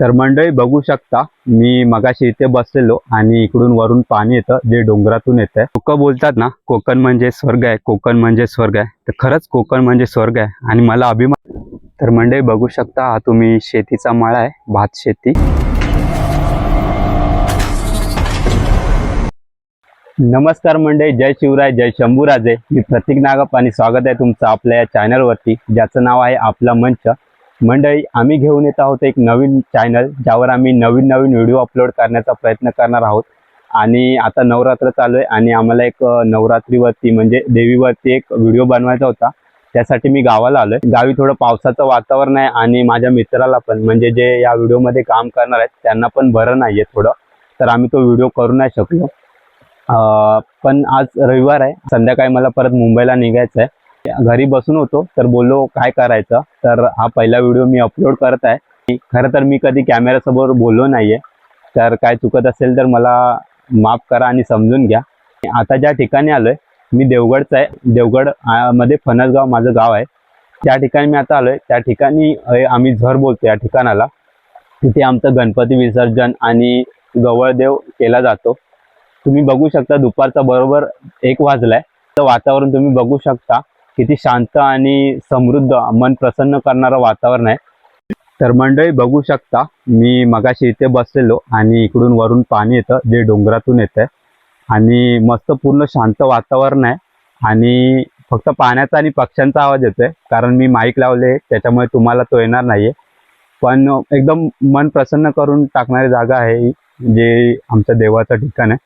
तर मंडळी बघू शकता मी मगाशी इथे बसलेलो आणि इकडून वरून पाणी येतं जे डोंगरातून येतं लोक बोलतात ना कोकण म्हणजे स्वर्ग आहे कोकण म्हणजे स्वर्ग आहे. तर खरंच कोकण म्हणजे स्वर्ग आहे आणि मला अभिमान तर मंडळी बघू शकता हा तुम्ही शेतीचा मळा आहे भात शेती. नमस्कार मंडळी जय शिवराय जय शंभूराजे. मी प्रतीक नागप आणि स्वागत आहे तुमचं आपल्या या चॅनलवरती ज्याचं नाव आहे आपला मंच. मंडळी आम्ही घेऊन येत आहोत एक नवीन चॅनल ज्यावर आम्ही नवीन नवीन व्हिडिओ अपलोड करण्याचा प्रयत्न करणार आहोत. आणि आता नवरात्र चालू आहे आणि आम्हाला एक नवरात्रीवरती म्हणजे देवीवरती एक व्हिडिओ बनवायचा होता. त्यासाठी मी गावाला आलोय. गावी थोडं पावसाचं वातावरण आहे आणि माझ्या मित्राला पण म्हणजे जे या व्हिडिओमध्ये काम करणार आहेत त्यांना पण बरं नाहीये थोडं. तर आम्ही तो व्हिडिओ करू नाही शकलो. पण आज रविवार आहे. संध्याकाळी मला परत मुंबईला निघायचं आहे घरी बसून होतो तर बोललो काय करायचं? तर हा पहिला व्हिडिओ मी अपलोड करत आहे. खरं तर मी कधी कॅमेऱ्यासमोर बोललो नाहीये. तर काय चुकत असेल तर मला माफ करा आणि समजून घ्या. आता ज्या ठिकाणी आलोय मी देवगडचं आहे. देवगडमध्ये फणसगाव माझं गाव आहे. त्या ठिकाणी मी आता आलोय. त्या ठिकाणी आम्ही झर बोलतो या ठिकाणाला. तिथे आमचं गणपती विसर्जन आणि गवळदेव केला जातो. तुम्ही बघू शकता दुपारचा बरोबर एक वाजलाय. तर वातावरण तुम्ही बघू शकता. किती शांत आणि समृद्ध मन प्रसन्न करणारं वातावरण आहे. तर मंडळी बघू शकता मी मगाशी इथे बसलेलो आणि इकडून वरून पाणी येतं जे डोंगरातून येतं आणि मस्त पूर्ण शांत वातावरण आहे. आणि फक्त पाण्याचा आणि पक्ष्यांचा आवाज येतोय कारण मी माईक लावले त्याच्यामुळे तुम्हाला तो येणार नाहीये. पण एकदम मन प्रसन्न करून टाकणारी जागा आहे जे आमच्या देवाचं ठिकाण आहे.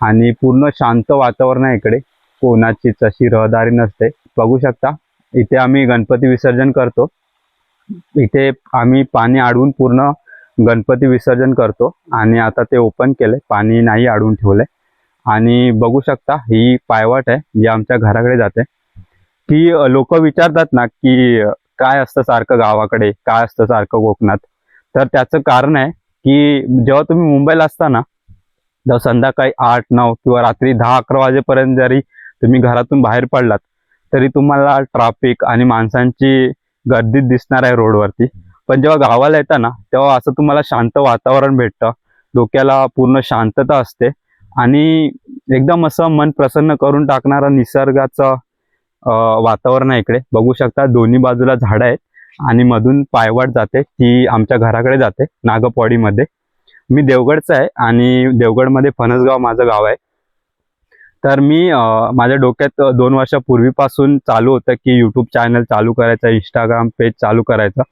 आणि पूर्ण शांत वातावरण आहे इकडे. कोणाचीच अशी रहदारी नसते. बघू शकता इथे आम्ही गणपती विसर्जन करतो. इथे आम्ही पाणी अडवून पूर्ण गणपती विसर्जन करतो आणि आता ते ओपन केलंय पाणी नाही अडवून ठेवलंय आणि बघू शकता ही पायवाट आहे जी आमच्या घराकडे जाते. की लोक विचारतात ना की काय असतं सारखं गावाकडे काय असतं सारखं कोकणात? तर त्याचं कारण आहे की जेव्हा तुम्ही मुंबईला असता ना जेव्हा संध्याकाळी आठ नऊ किंवा रात्री दहा अकरा वाजेपर्यंत जरी तुम्ही घरातून बाहेर पडलात तरी तुम्हाला ट्राफिक आणि माणसांची गर्दी दिसणार आहे रोडवरती. पण जेव्हा गावाला येता ना तेव्हा असं तुम्हाला शांत वातावरण भेटतं. डोक्याला पूर्ण शांतता असते. आणि एकदम असं मन प्रसन्न करून टाकणारा निसर्गाचं वातावरण आहे इकडे. बघू शकता दोन्ही बाजूला झाडं आहेत आणि मधून पायवाट जाते. ती आमच्या घराकडे जाते नागपवाडीमध्ये. मी देवगडचा आहे आणि देवगडमध्ये फणसगाव माझं गाव आहे. तर मी माझ्या डोक्यात दोन वर्षापूर्वीपासून चालू होतं की यूट्यूब चॅनल चालू करायचं इंस्टाग्राम पेज चालू करायचं.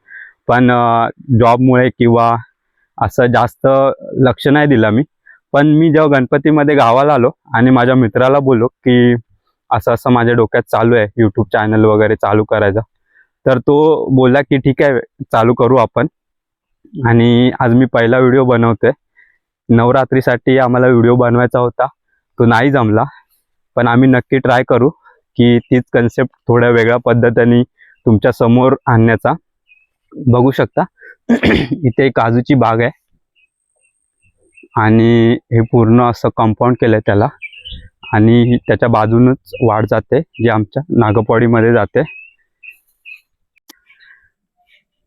पण जॉबमुळे किंवा असं जास्त लक्ष नाही दिलं मी. पण मी जेव्हा गणपतीमध्ये गावाला आलो आणि माझ्या मित्राला बोललो की असं असं माझ्या डोक्यात चालू आहे यूट्यूब चॅनल वगैरे चालू करायचं. तर तो बोलला की ठीक आहे चालू करू आपण. आणि आज मी पहिला व्हिडिओ बनवतोय. नवरात्रीसाठी आम्हाला व्हिडिओ बनवायचा होता. तो नाही जमला. पण आम्ही नक्की ट्राय करू की तीच कन्सेप्ट थोड्या वेगळ्या पद्धतीने तुमच्यासमोर आणण्याचा. बघू शकता. इथे एक काजूची बाग आहे. आणि हे पूर्ण असं कंपाऊंड केलंय त्याला. आणि त्याच्या बाजूनच वाढ जाते जी आमच्या नागपवाडीमध्ये जाते.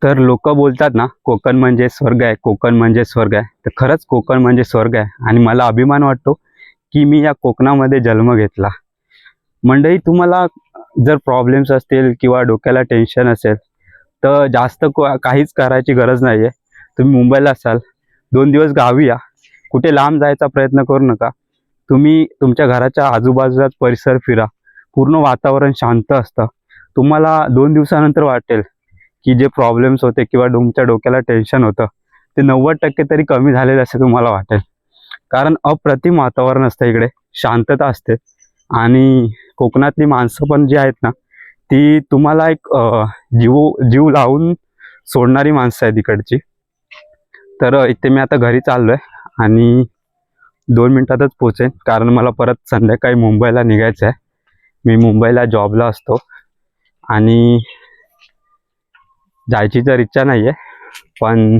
तर लोक बोलतात ना कोकण म्हणजे स्वर्ग आहे कोकण म्हणजे स्वर्ग आहे. तर खरंच कोकण म्हणजे स्वर्ग आहे. आणि मला अभिमान वाटतो की मी या कोकणामध्ये जन्म घेतला. मंडळी तुम्हाला जर प्रॉब्लेम्स असतील किंवा डोक्याला टेन्शन असेल तर जास्त को- काहीच करायची गरज नाही आहे तुम्ही मुंबईला असाल दोन दिवस गावी या. कुठे लांब जायचा प्रयत्न करू नका. तुम्ही तुमच्या घराच्या आजूबाजूलाच परिसर फिरा. पूर्ण वातावरण शांत असतं. तुम्हाला दोन दिवसानंतर वाटेल की जे प्रॉब्लेम्स होते किंवा तुमच्या डोक्याला टेन्शन होतं ते नव्वद टक्के तरी कमी झालेलं असं तुम्हाला वाटेल. कारण अप्रतिम वातावरण असतं इकडे. शांतता असते. आणि कोकणातली माणसं पण जी आहेत ना ती तुम्हाला एक जीव जीव लावून सोडणारी माणसं आहेत इकडची. तर इथे मी आता घरी चाललो आहे आणि दोन मिनटातच पोचेन कारण मला परत संध्याकाळी मुंबईला निघायचं आहे मी मुंबईला जॉबला असतो. आणि जायची तर इच्छा नाही आहे पण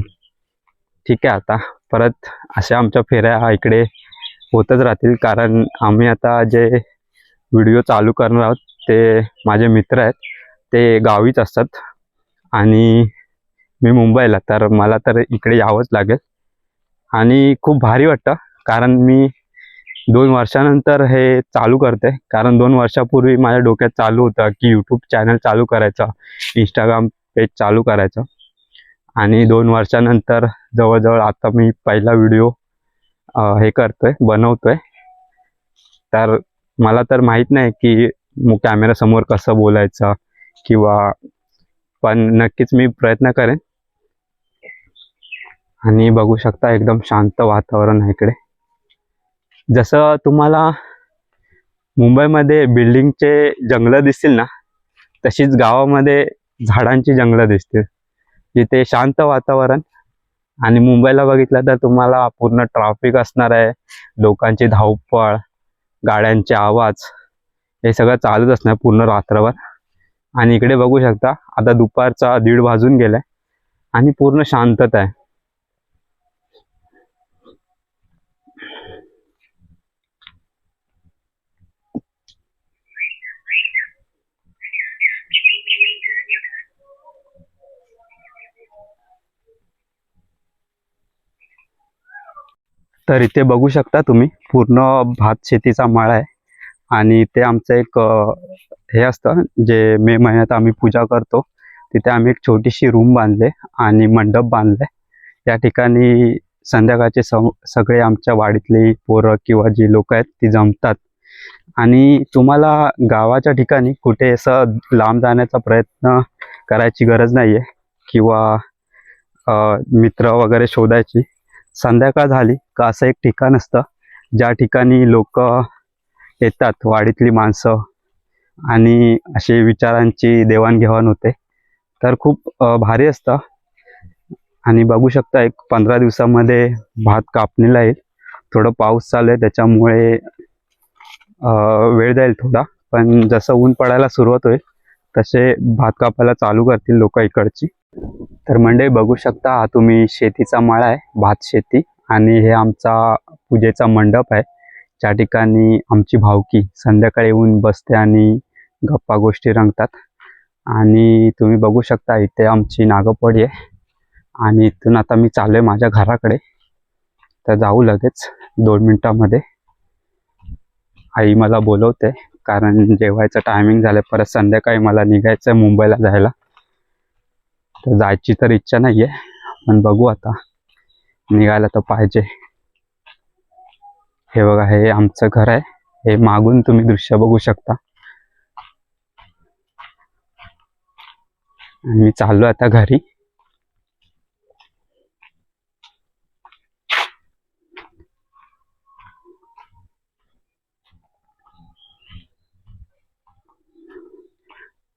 ठीक आहे आता. परत अशा आमच्या फेऱ्या इकडे होतच राहतील. कारण आम्ही आता जे व्हिडिओ चालू करणार आहोत ते माझे मित्र आहेत. ते गावीच असतात. आणि मी मुंबईला तर मला तर इकडे यावंच लागेल. आणि खूप भारी वाटतं कारण मी दोन वर्षानंतर हे चालू करते. कारण दोन वर्षापूर्वी माझ्या डोक्यात चालू होतं की यूट्यूब चॅनल चालू करायचं इंस्टाग्राम पेज चालू करायचं. आणि दोन वर्षानंतर जवळजवळ आता मी पहिला व्हिडिओ हे करतोय बनवतोय. तर मला तर माहीत नाही की मग कॅमेरासमोर कसं बोलायचं किंवा पण नक्कीच मी प्रयत्न करेन. आणि बघू शकता एकदम शांत वातावरण आहे इकडे. जसं तुम्हाला मुंबईमध्ये बिल्डिंगचे जंगलं दिसतील ना तशीच गावामध्ये झाडांची जंगलं दिसतील. जिथे शांत वातावरण आणि मुंबईला बघितलं तर तुम्हाला पूर्ण ट्रॅफिक असणार आहे. लोकांची धावपळ गाड्यांचे आवाज हे सगळं चालूच असणार पूर्ण रात्रभर. आणि इकडे बघू शकता आता दुपारचा दीड वाजून गेलाय आणि पूर्ण शांतता आहे. तर इथे बघू शकता तुम्ही पूर्ण भात शेतीचा माळा आहे. आणि ते आमचं एक हे असतं जे मे महिन्यात आम्ही पूजा करतो तिथे आम्ही एक छोटीशी रूम बांधले आणि मंडप बांधले. त्या ठिकाणी संध्याकाळचे सगळे आमच्या वाडीतली पोरं किंवा जी लोक आहेत ती जमतात. आणि तुम्हाला गावाच्या ठिकाणी कुठे असं लांब जाण्याचा प्रयत्न करायची गरज नाही आहे किंवा मित्र वगैरे शोधायची संध्याकाळ झाली का असं एक ठिकाण असतं. ज्या ठिकाणी लोक येतात वाडीतली माणसं आणि अशी विचारांची देवाणघेवाण होते. तर खूप भारी असतं. आणि बघू शकता एक पंधरा दिवसामध्ये भात कापणीला येईल. थोडं पाऊस चालू आहे त्याच्यामुळे वेळ जाईल थोडा. पण जसं ऊन पडायला सुरुवात होईल तसे भात कापायला चालू करतील लोक इकडची. तर मंडळी बघू शकता हा तुम्ही शेतीचा माळा आहे भात शेती. आणि हे आमचा पूजेचा मंडप आहे. ज्या ठिकाणी आमची भावकी संध्याकाळी येऊन बसते आणि गप्पा गोष्टी रंगतात. आणि तुम्ही बघू शकता इथे आमची नागपडी आहे. आणि इथून आता मी चाललोय माझ्या घराकडे. तर जाऊ लगेच दोन मिनटामध्ये. आई मला बोलवते कारण जेवायचं टायमिंग झालं परत संध्याकाळी मला निघायचं आहे मुंबईला जायला. तर जायची तर इच्छा नाही आहे पण बघू आता. निघायला तर पाहिजे. हे बघा हे आमचं घर आहे. हे मागून तुम्ही दृश्य बघू शकता. आणि मी चाललो आता घरी.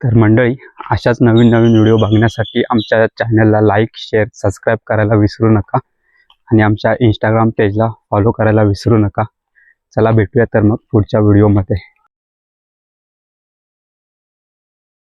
तर मंडळी अशाच नवीन नवीन व्हिडिओ बघण्यासाठी आमच्या चॅनलला लाईक शेअर सबस्क्राईब करायला विसरू नका. आणि आमच्या इंस्टाग्राम पेजला फॉलो करायला विसरू नका. चला भेटूया तर मग पुढच्या व्हिडिओमध्ये